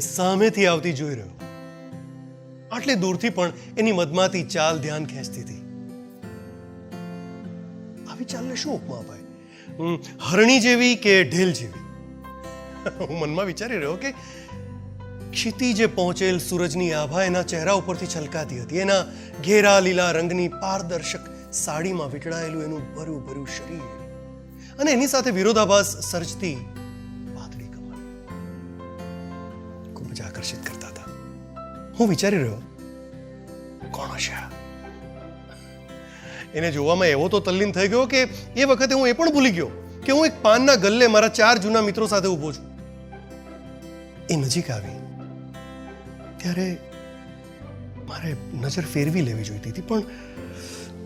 સામેથી આવતી જોઈ રહ્યો. આટલી દૂરથી પણ એની મદમાતી ચાલ ધ્યાન ખેંચતી હતી. આવી ચાલને શું ઉપમા અપાય? હરણી જેવી કે ઢેલ જેવી? હું મનમાં વિચારી રહ્યો કે ક્ષિતિજે પહોંચેલ સૂરજની આભા એના ચહેરા ઉપરથી છલકાતી હતી. એના ઘેરા લીલા રંગની પારદર્શક સાડીમાં વીંટળાયેલું એનું ભર્યું ભર્યું શરીર. અને એની સાથે વિરોધાભાસ સર્જતી હું વિચારી રહ્યો. કોણ હશે? એને જોવામાં એવો તો તલ્લીન થઈ ગયો કે એ વખતે હું એ પણ ભૂલી ગયો કે હું એક પાનના ગલ્લે મારા ચાર જૂના મિત્રો સાથે ઊભો છું. એ નજીક આવી. ત્યારે મારે નજર ફેરવી લેવી જોઈતી હતી, પણ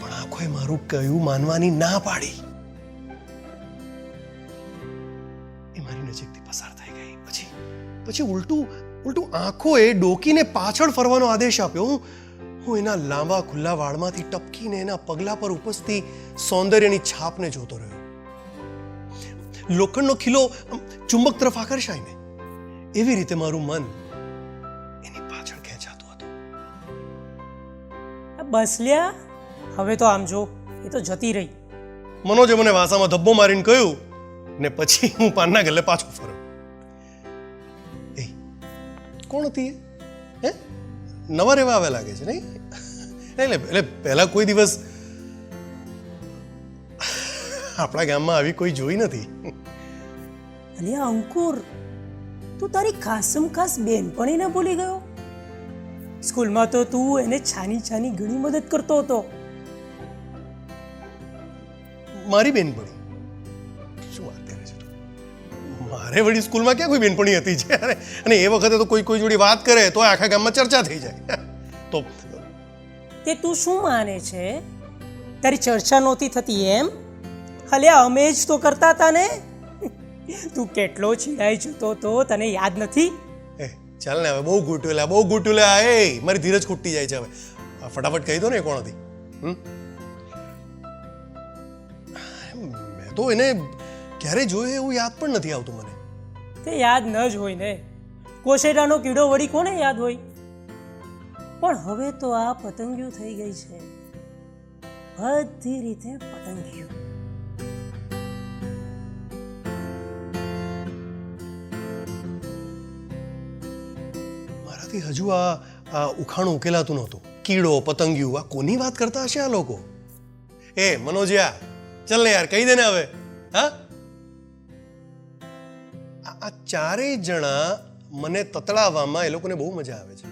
પણ આંખોએ મારું કયું માનવાની ના પાડી. એ મારી નજીકથી પસાર થઈ ગઈ. પછી પછી ઉલટું ઉલટું આંખોએ ડોકીને પાછળ ફરવાનો આદેશ આપ્યો. હું એના લાંબા ખુલ્લા વાળમાંથી ટપકીને એના પગલા પર ઉપજતી સૌંદર્યની છાપને જોતો રહ્યો. લોખંડનો ખીલો ચુંબક તરફ આકર્ષાય ને એવી રીતે મારું મન એની પાછળ ખેંચાતું હતું. બસ લ્યા. હવે તો આમ જો એ તો જતી રહી. મનોજે મને વાસામાં ધબ્બો મારીને કહ્યું ને પછી હું પાનના ગલે પાછો ફર્યો. કોણ હતી હે? નવા રહેવા આવ્યા લાગે છે નહીં? એટલે એટલે પહેલાં કોઈ દિવસ આપણા ગામમાં આવી કોઈ જોઈ નથી. અને અંકુર તું તારી ખાસમ ખાસ બેનપણીને ભૂલી ગયો? સ્કૂલમાં તો તું એને છાની છાની ઘણી મદદ કરતો હતો. મારી બેનપણી? મારે વળી સ્કૂલમાં ક્યાં કોઈ બેનપણી હતી છે અરે અને એ વખતે તો કોઈ કોઈ જોડે વાત કરે તો આખા ગામમાં ચર્ચા થઈ જાય. તો તે તું શું માને છે? તારી ચર્ચા નહોતી થતી એમ? હલે અમે જ તો કરતા હતા ને? તું કેટલો છીડાઈ જતો તો તને યાદ નથી? એ ચાલ ને હવે બહુ ગુટુલા બહુ ગુટુલા એ મારી ધીરજ ખૂટી જાય છે હવે. ફટાફટ કહી દો ને કોણ હતી? હમ? મેં તો એને ક્યારે જોયું એવું યાદ પણ નથી આવતું મને. તે યાદ ન જ હોય ને. કોશેરાનો કીડો વળી કોને યાદ હોય? પણ હવે તો આ પતંગિયું થઈ ગઈ છે. બધી રીતે પતંગિયું. મારાથી હજુ આ આ ઉખાણું ઉકેલાતું નહોતું. કીડો પતંગિયું આ કોની વાત કરતા હશે આ લોકો? એ મનોજિયા ચાલ ને યાર કહી દે ને હવે. હા? ચારેય જણા મને તતડાવવામાં એ લોકોને બહુ મજા આવે છે.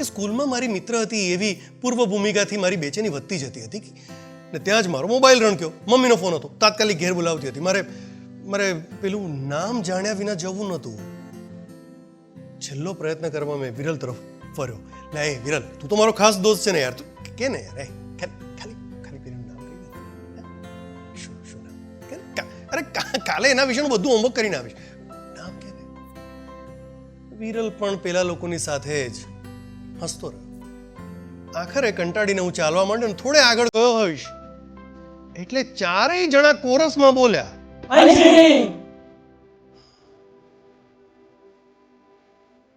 એ સ્કૂલમાં મારી મિત્ર હતી એવી પૂર્વ ભૂમિકાથી મારી બેચેની વધતી જતી હતી ને ત્યાં જ મારો મોબાઈલ રણક્યો. મમ્મીનો ફોન હતો. તાત્કાલિક ઘેર બોલાવતી હતી. મારે મારે પેલું નામ જાણ્યા વિના જવું નહોતું. છેલ્લો પ્રયત્ન કરવા મેં વિરલ તરફ ફર્યો. લે વિરલ, તું તો મારો ખાસ દોસ્ત છે ને યાર. તું કે ને યાર અરે કાલે એના વિશેનું બધું હોમવર્ક કરીને આવીશ. નામ કે વિરલ પણ પેલા લોકોની સાથે જ હસતો રહ્યો. આખરે કંટાળીને હું ચાલવા માંડ્યો થોડે આગળ ગયો હોઈશ. એટલે ચારેય જણા કોરસમાં બોલ્યા.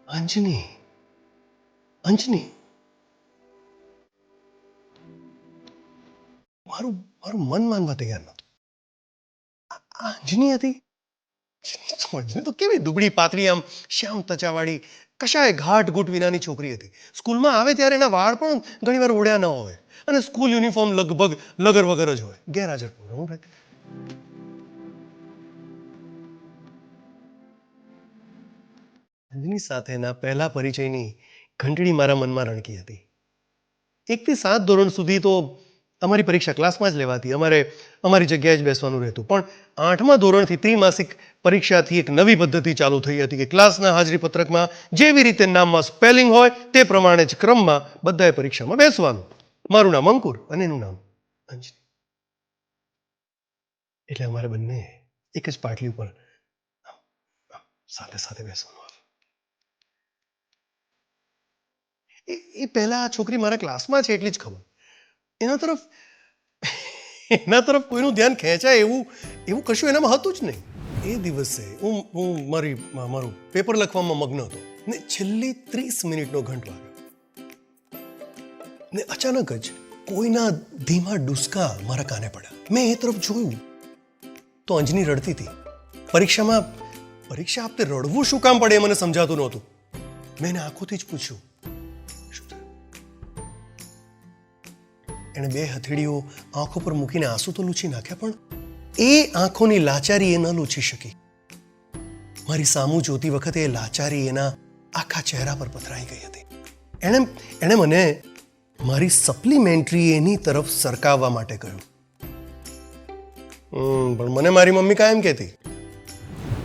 અંજની અંજની. મારું મારું મન માનવા તૈયાર નહોતું. આ- આ હતી? તો કેવી દુબળી પાતળી આમ શ્યામ ત્વચાવાળી, કશાય ઘાટ ઘૂંટ વિનાની છોકરી હતી. સ્કૂલમાં આવે ત્યારે એના વાળ પણ ઘણીવાર ઓળ્યા ન હોય અને સ્કૂલ યુનિફોર્મ લગભગ લગર વગર જ હોય. ગેરહાજર અંજની સાથેના પહેલા પરિચયની ઘંટડી મારા મનમાં રણકી હતી. એકથી સાત ધોરણ સુધી તો અમારી પરીક્ષા ક્લાસમાં જ લેવાતી, અમારે, અમારી જગ્યાએ જ બેસવાનું રહેતું. પણ આઠમા ધોરણથી ત્રિમાસિક પરીક્ષાથી એક નવી પદ્ધતિ ચાલુ થઈ હતી કે ક્લાસના હાજરી પત્રકમાં જેવી રીતે નામમાં સ્પેલિંગ હોય તે પ્રમાણે જ ક્રમમાં બધાએ પરીક્ષામાં બેસવાનું. મારું નામ અંકુર અને એનું નામ અંજની એટલે અમારે બંને એક જ પાટલી ઉપર સાથે સાથે બેસવાનું એ પહેલા આ છોકરી મારા ક્લાસમાં છે, એટલી જ ખબર. એના તરફ એના તરફ કોઈનું ધ્યાન ખેંચાય એવું એવું કશું એનામાં હતું જ નહીં. એ દિવસે હું હું મારી મારું પેપર લખવામાં મગ્ન હતો ને છેલ્લી ત્રીસ મિનિટનો ઘંટ વાગ્યો ને અચાનક જ કોઈના ધીમા ડુસકા મારા કાને પડ્યા. મેં એ તરફ જોયું તો અંજની રડતી હતી. પરીક્ષામાં, પરીક્ષા આપતે રડવું શું કામ પડે એ મને સમજાતું નહોતું. મેં એને આંખોથી જ પૂછ્યું એણે બે હથેળીઓ આંખો પર મૂકીને આંસુ તો લૂછી નાખ્યા, પણ એ આંખોની લાચારી એ ન લૂછી શકી. મારી સામું જોતી વખતે એ લાચારી એના આખા ચહેરા પર પથરાઈ ગઈ હતી. એણે એણે મને મારી સપ્લિમેન્ટરી એની તરફ સરકાવવા માટે કહ્યું. પણ મને મારી મમ્મી કાયમ કહેતી.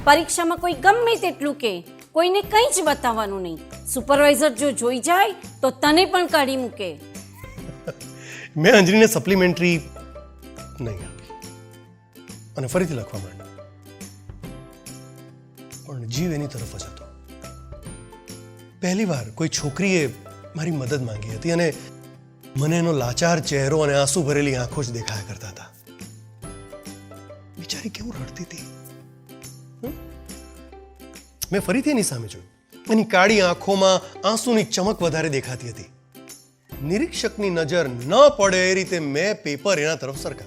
પરીક્ષામાં કોઈ ગમે તેટલું કે, કોઈને કંઈ જ બતાવવાનું નહીં. સુપરવાઇઝર જો જોઈ જાય, તો તને પણ કાઢી મૂકે. મેં અંજલીને સપ્લિમેન્ટરી નહીં આપી. અને ફરીથી લખવા માંડ્યો. પણ જીવ એની તરફ જ હતો. પહેલીવાર કોઈ છોકરીએ મારી મદદ માંગી હતી અને મને એનો લાચાર ચહેરો અને આંસુ ભરેલી આંખો જ દેખાયા કરતા હતા. બિચારી કેવું રડતી હતી. મેં ફરીથી એની સામે જોયું. એની કાળી આંખોમાં આંસુની ચમક વધારે દેખાતી હતી. નિરીક્ષકની નજર ન પડે એ રીતે મેં પેપર એના તરફ સરકા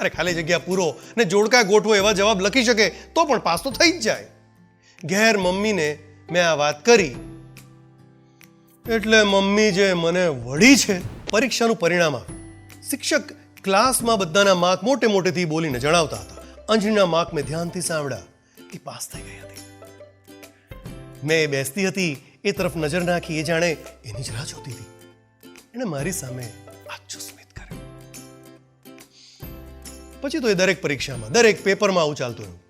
અરે ખાલી જગ્યા પૂરો ને જોડકા ગોઠવો એવા જવાબ લખી શકે તો પણ પાસ તો થઈ જ જાય. ઘેર મમ્મીને મેં આ વાત કરી. એટલે મમ્મી જે મને વળી છે, પરીક્ષાનું પરિણામ આવ્યું શિક્ષક ક્લાસમાં બધાના માર્ક મોટે મોટેથી બોલીને જણાવતા હતા. અંજલીના માર્ક મેં ધ્યાનથી સાંભળ્યા એ પાસ થઈ ગઈ હતી. મેં બેસતી હતી, એ તરફ નજર નાખી, એ જાણે એની જ રાહ જોતી હતી. એણે મારી સામે આછું સ્મિત કર્યું પછી તો એ દરેક પરીક્ષામાં, દરેક પેપરમાં આવું ચાલતું રહ્યું.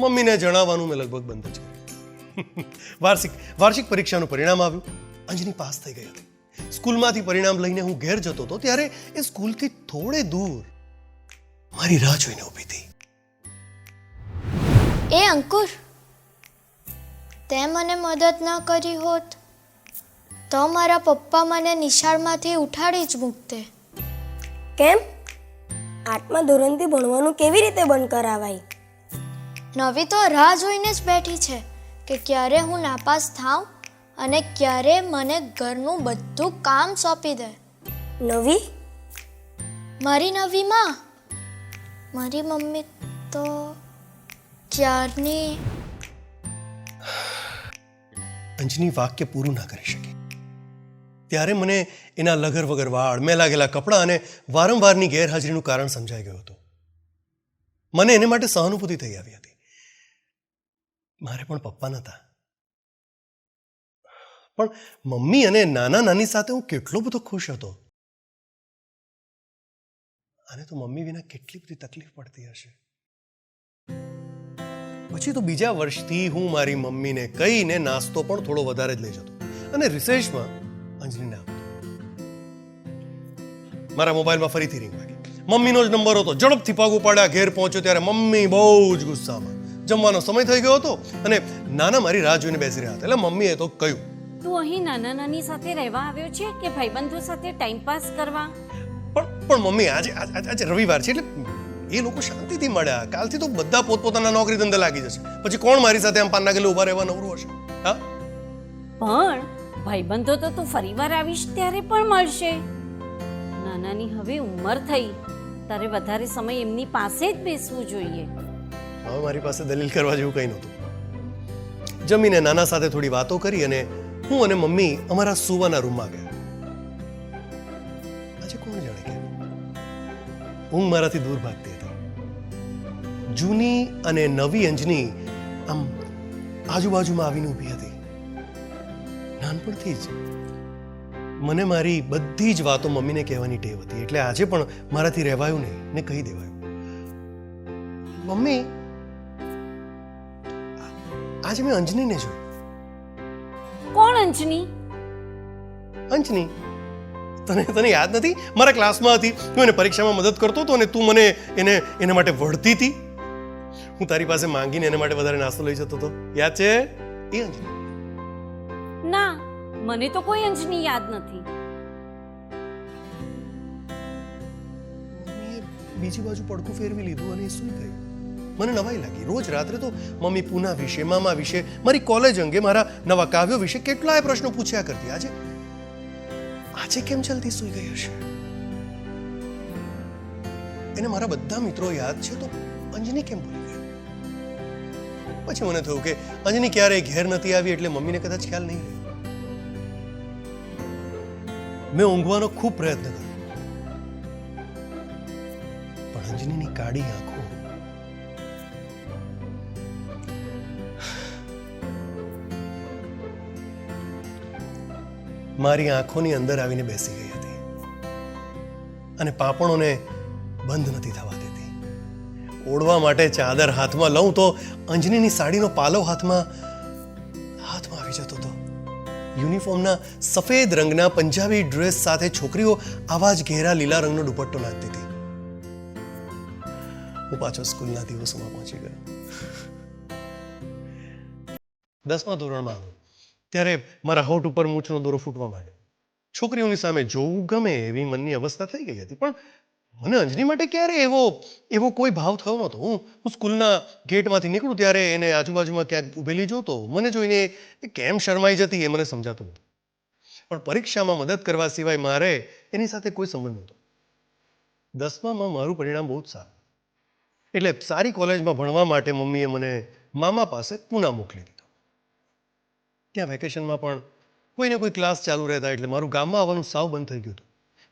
મમ્મીને જણાવવાનું મેં લગભગ બંધ જ કર્યું. વાર્ષિક વાર્ષિક પરીક્ષાનું પરિણામ આવ્યું. અંજની પાસ થઈ ગઈ હતી. સ્કૂલમાંથી પરિણામ લઈને હું ઘેર જતો હતો ત્યારે એ સ્કૂલથી થોડે દૂર મારી રાહ જોઈને ઊભી હતી. એ અંકુર, તે મને મદદ ન કરી હોત. તો મારા પપ્પા મને નિશાળમાંથી ઉઠાડી જ મૂકતે. કેમ? આઠમા ધોરણથી ભણવાનું કેવી રીતે બંધ કરાવાય? નવી તો રાહ જોઈને જ બેઠી છે કે ક્યારે હું નાપાસ થાઉં અને ક્યારે મને ઘરનું બધું કામ સોંપી દે. નવી? મારી નવી માં મારી મમ્મી તો ક્યારની? અંજની વાક્ય પૂરું ના કરી શકી. ત્યારે મને એના લગર વગર વાળ મેં લાગેલા કપડાં અને વારંવારની ગેરહાજરીનું કારણ સમજાઈ ગયું હતું. મને એને માટે સહાનુભૂતિ થઈ આવી હતી. મારે પણ પપ્પા નહોતા પણ મમ્મી અને નાના નાની સાથે હું કેટલો બધો ખુશ હતો. આને તો મમ્મી વિના કેટલી બધી તકલીફ પડતી હશે. પછી તો બીજા વર્ષથી હું મારી મમ્મીને કહીને નાસ્તો પણ થોડો વધારે જ લઈ જતો. અને રિસેસમાં અંજલીને આપતો મારા મોબાઈલમાં ફરીથી રિંગ વાગી. મમ્મીનો જ નંબર હતો. ઝડપથી પગ ઉપાડ્યા ઘેર પહોંચ્યો ત્યારે મમ્મી બહુ જ ગુસ્સામાં. જમવાનો સમય થઈ ગયો હતો અને નાના મારી રાહ જોઈને બેસી રહ્યા હતા. એટલે મમ્મીએ તો કહ્યું તું અહીં નાના નાની સાથે રહેવા આવ્યો છે કે ભાઈબંધો સાથે ટાઈમ પાસ કરવા? પણ પણ મમ્મી આજે આજે રવિવાર છે એટલે એ લોકો શાંતિથી મળ્યા. કાલથી તો બધા પોતપોતાના નોકરી ધંધા લાગી જશે. પછી કોણ મારી સાથે આમ પાના ગલે ઊભા રહેવા નવરું હશે. હા? પણ ભાઈબંધો તો તું ફરીવાર આવીશ ત્યારે પણ મળશે. નાનાની હવે ઉંમર થઈ. તારે વધારે સમય એમની પાસે જ બેસવું જોઈએ. હવે મારી પાસે દલીલ કરવા જેવું કંઈ નહોતું. જમીને નાના સાથે થોડી વાતો કરી અને હું અને મમ્મી અમારા સુવાના રૂમમાં ગયા. આજે કોણ જાણે કે? ઊંઘ મારાથી દૂર ભાગતી હતી. જૂની અને નવી અંજની આમ આજુબાજુમાં આવીને ઊભી હતી. નાનપણથી જ. મને મારી બધી જ વાતો મમ્મીને કહેવાની ટેવ હતી. એટલે આજે પણ મારાથી રહેવાયું નહીં ને કહી દેવાયું. મમ્મી આજે મેં અંજનીને જોઈ કોણ અંજની? અંજની તને તને યાદ નથી? મારા ક્લાસમાં હતી. હું એને પરીક્ષામાં મદદ કરતો હતો અને તું મને એને એના માટે વળતી હતી. હું તારી પાસે માંગીને એના માટે વધારે નાસ્તો લઈ જતો હતો. યાદ છે? એ અંજની. ના, મને તો કોઈ અંજની યાદ નથી. બીજી બાજુ પડખું ફેરવી લીધું અને સૂઈ ગયું મને નવાઈ લાગી. રોજ રાત્રે તો મમ્મી પૂના વિશે, મામા વિશે, મારી કોલેજ અંગે મારા નવા કાવ્યો વિશે કેટલાય પ્રશ્નો પૂછ્યા કરતી. આજે આજે કેમ જલ્દી સૂઈ ગઈ હશે? એને મારા બધા મિત્રો યાદ છે, તો અંજની કેમ ભૂલી ગઈ પછી મને થયું કે અંજની ક્યારેય ઘેર નથી આવી એટલે મમ્મીને કદાચ ખ્યાલ નહીં મેં ઊંઘવાનો ખૂબ પ્રયત્ન કર્યો. પણ અંજનીની કાળી આંખો મારી આંખોની અંદર આવીને બેસી ગઈ હતી. અને પાપણોને બંધ નથી થવા ઓળવા માટે ચાદર હાથમાં લઉં તો અંજનીની સાડીનો પાલવ હાથમાં હાથમાં આવી જતો હતો. યુનિફોર્મના સફેદ રંગના પંજાબી ડ્રેસ સાથે છોકરીઓ આવા જ ઘેરા લીલા રંગનો દુપટ્ટો નાખતી હતી. હું પાછો સ્કૂલના દિવસોમાં પહોંચી ગયો. દસમા ધોરણમાં ત્યારે મારા હોઠ ઉપર મૂછનો દોરો ફૂટવા માંડ્યો. છોકરીઓની સામે જોવું ગમે એવી મનની અવસ્થા થઈ ગઈ હતી, પણ મને અંજની માટે ક્યારે એવો એવો કોઈ ભાવ થયો નહોતો. હું હું સ્કૂલના ગેટમાંથી નીકળું ત્યારે એને આજુબાજુમાં ક્યાંક ઊભેલી જોતો, મને જોઈને એ કેમ શરમાઈ જતી એ મને સમજાતું પણ પરીક્ષામાં મદદ કરવા સિવાય મારે એની સાથે કોઈ સંબંધ નહોતો. દસમામાં મારું પરિણામ બહુ જ સારું. એટલે સારી કોલેજમાં ભણવા માટે મમ્મીએ મને મામા પાસે પૂના મોકલી દીધો. ત્યાં વેકેશનમાં પણ કોઈને કોઈ ક્લાસ ચાલુ રહેતા એટલે મારું ગામમાં આવવાનું સાવ બંધ થઈ ગયું હતું.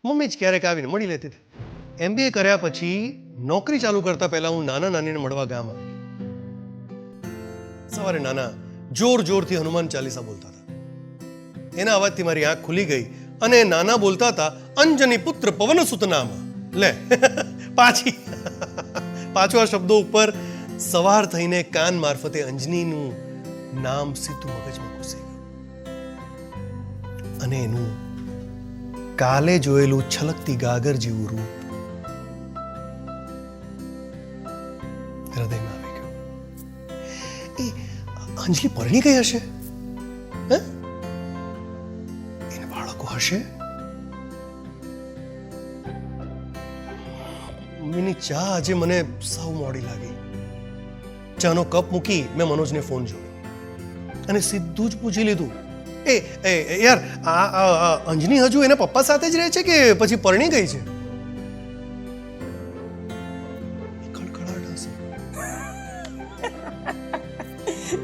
મમ્મી જ ક્યારેક આવીને મળી લેતી હતી. એમબીએ કર્યા પછી નોકરી ચાલુ કરતા પહેલા હું નાના નાનીને મળવા ગામ સવારે નાના જોર જોરથી હનુમાન ચાલીસા બોલતા હતા. એના અવાજથી મારી આંખ ખુલી ગઈ અને નાના બોલતા હતા, અંજની પુત્ર પવન સુતનામાં. લે, પાછી. પાછો આ શબ્દો ઉપર સવાર થઈને કાન મારફતે અંજનીનું નામ સીધું મગજમાં ઘૂસી ગયું. અને એનું કાલે જોયેલું છલકતી ગાગર જેવું રૂપ અંજલિ પરણી ગઈ હશે? હે? એને બાળકો હશે? મમ્મીની ચા આજે મને સાવ મોડી લાગી. ચાનો કપ મૂકી મેં મનોજને ફોન જોયો. અને સીધું જ પૂછી લીધું. એ યાર, આ અંજની હજુ એના પપ્પા સાથે જ રહે છે કે પછી પરણી ગઈ છે?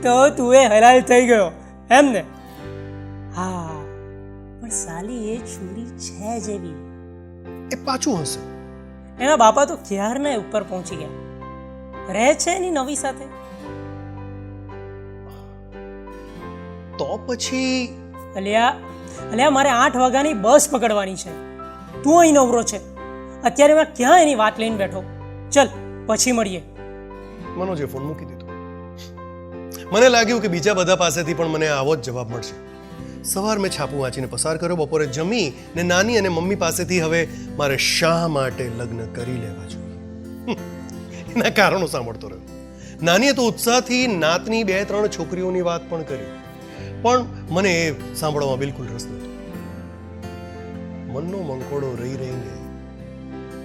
તો તું એ હલાલ થઈ ગયો. એમ ને? હા પણ સાલી એ છોરી છે જેવી એ પાછું હશે. એના બાપા તો ક્યારના ઉપર પહોંચી ગયા? રહે છે એની નવી સાથે? તો પછી અલ્યા અલ્યા મારે આઠ વાગ્યાની બસ પકડવાની છે. તું અહીં નવરો છે. અત્યારે મેં ક્યાં એની વાત લઈને બેઠો? ચલ પછી મળીએ. મનોજે ફોન મૂકી દીધો મને લાગ્યું કે બીજા બધા પાસેથી પણ મને આવો જ જવાબ મળશે. સવાર મેં છાપું વાંચીને પસાર કર્યો, બપોરે જમી ને નાની અને મમ્મી પાસેથી હવે મારે શા માટે લગ્ન કરી લેવા જોઈએ? એના કારણો સાંભળતો રહ્યો. નાનીએ તો ઉત્સાહથી નાતની બે ત્રણ છોકરીઓની વાત પણ કરી. પણ મને એ સાંભળવામાં બિલકુલ રસ નહોતો. મનનો મંકોડો રહી રહીને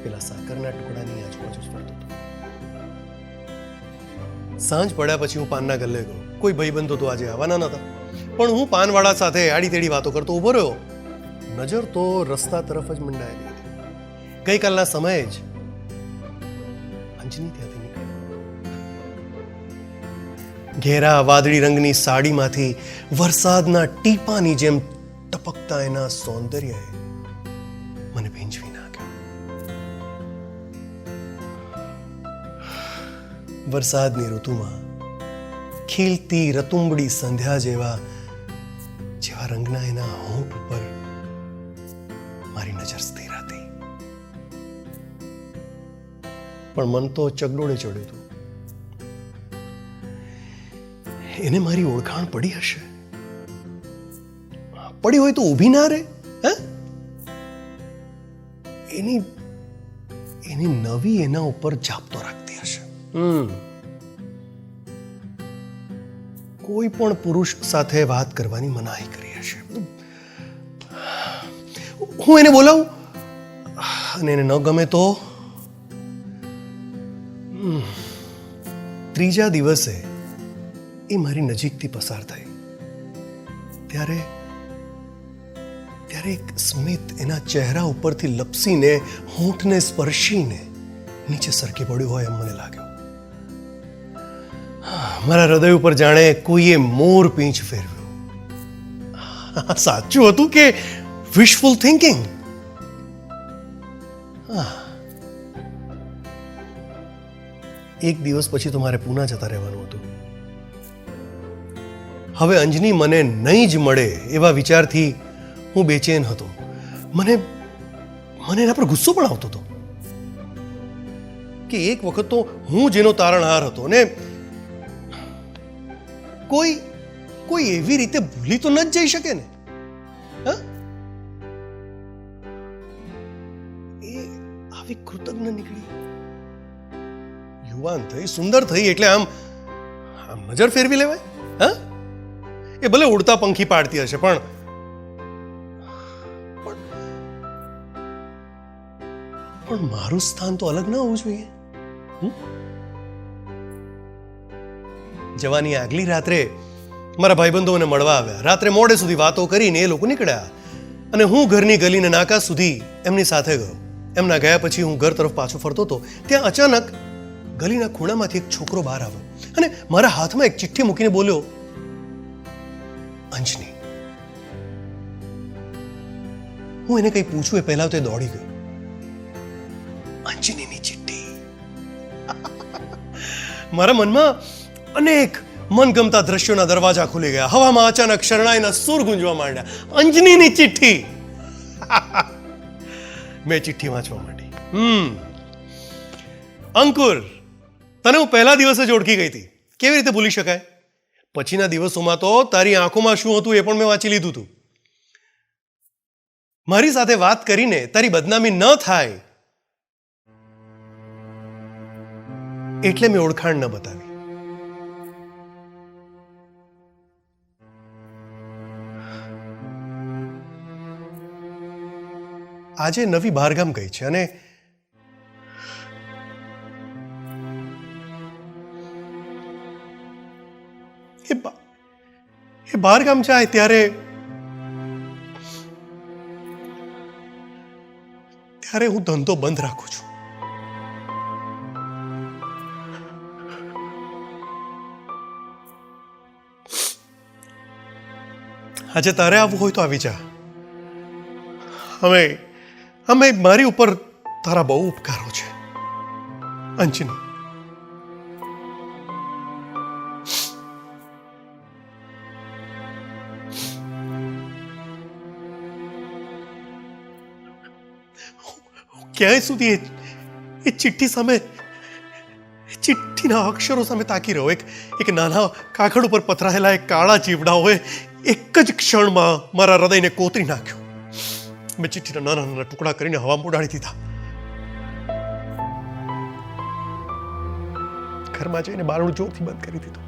પેલા સાકરના ટુકડાની આજુબાજુ ફરતો. સાંજ પડ્યા પછી હું પાનના ગલ્લે ગયો. કોઈ ભાઈબંધો તો આજે આવવાના નહોતા. પણ હું પાનવાળા સાથે આડી તેડી વાતો કરતો ઊભો રહ્યો. નજર તો રસ્તા તરફ જ મંડાયેલી હતી. ગઈકાલના સમયે જ અંજની ત્યાંથી ઘેરા વાદળી રંગની સાડીમાંથી વરસાદના ટીપાની જેમ ટપકતા એના સૌંદર્યએ વરસાદની ઋતુમાં ખીલતી રતુંબડી સંધ્યા જેવા જેવા રંગના એના હોંઠ ઉપર મારી નજર સ્થિર હતી. પણ મન તો ચગડોળે ચડ્યું હતું. એને મારી ઓળખાણ પડી હશે? પડી હોય તો ઊભી ના રે હે? એની એની નવી એના ઉપર જાપતો રાખતી હશે. હમ. કોઈ પણ પુરુષ સાથે વાત કરવાની મનાઈ કરી હશે. હું એને બોલાવું? અને એને ન ગમે તો? ત્રીજા દિવસે એ મારી નજીકથી પસાર થઈ. ત્યારે ત્યારે એક સ્મિત એના ચહેરા ઉપરથી લપસીને, હોઠને સ્પર્શીને નીચે સરકી પડ્યું હોય એમ મને લાગ્યું. મારા હૃદય ઉપર જાણે કોઈએ મોર પીંછ ફેરવ્યો. સાચું હતું કે વિશફુલ થિંકિંગ એક દિવસ પછી તો મારે પૂના જતા રહેવાનું હતું. હવે અંજની મને નહીં જ મળે એવા વિચારથી હું બેચેન હતો. મને મને એના પર ગુસ્સો પણ આવતો હતો. કે એક વખત તો હું જેનો તારણહાર હતો ને કોઈ કોઈ એવી રીતે ભૂલી તો ન જ જઈ શકે ને? એ આવી કૃતજ્ઞ નીકળી. યુવાન થઈ, સુંદર થઈ, એટલે આમ આમ નજર ફેરવી લેવાય? હા? એ ભલે ઉડતા પંખી પાડતી હશે, પણ, પણ- પણ મારું સ્થાન તો અલગ ન હોવું જોઈએ. હમ? જવાની આગલી રાત્રે મારા ભાઈબંધો મને મળવા આવ્યા. રાત્રે મોડે સુધી વાતો કરીને એ લોકો નીકળ્યા. અને હું ઘરની ગલીને નાકા સુધી એમની સાથે ગયો. એમના ગયા પછી હું ઘર તરફ પાછો ફરતો હતો. ત્યાં અચાનક ગલીના ખૂણામાંથી એક છોકરો બહાર આવ્યો. અને મારા હાથમાં એક ચિઠ્ઠી મૂકીને બોલ્યો, અંજની, હું એને કંઈ પૂછું એ પહેલા તે દોડી ગયો. અંજનીની ચિઠ્ઠી. મારા મનમાં અનેક મનગમતા દ્રશ્યોના દરવાજા ખુલી ગયા. હવામાં અચાનક શરણાઈના સૂર ગુંજવા માંડ્યા. અંજનીની ચિઠ્ઠી. મેં ચિઠ્ઠી વાંચવા માંડી. હમ. અંકુર, તને હું પહેલા દિવસે જ ઓળખી ગઈ હતી. કેવી રીતે ભૂલી શકાય? પછીના દિવસોમાં તો તારી આંખોમાં શું હતું એ પણ મેં વાંચી લીધું હતું મારી સાથે વાત કરીને તારી બદનામી ન થાય. એટલે મેં ઓળખાણ ન બતાવી. આજે નવી બહારગામ ગઈ છે અને એ બહારગામ જાય ત્યારે ત્યારે હું ધંધો બંધ રાખું છું. આજે તારે આવવું હોય તો આવી જા. અમે અમે મારી ઉપર તારા બહુ ઉપકારો છે. અંજની. ક્યાંય સુધી એ ચિઠ્ઠી સામે ચિઠ્ઠીના અક્ષરો સામે તાકી રહ્યો. એક એક નાના કાગળ ઉપર પથરાયેલા એક કાળા જીવડાઓએ એક જ ક્ષણમાં મારા હૃદયને કોતરી નાખ્યું. મેં ચિઠ્ઠીના નાના નાના ટુકડા કરીને હવામાં ઉડાડી દીધા. ઘરમાં જઈને બારણું જોરથી બંધ કરી દીધું.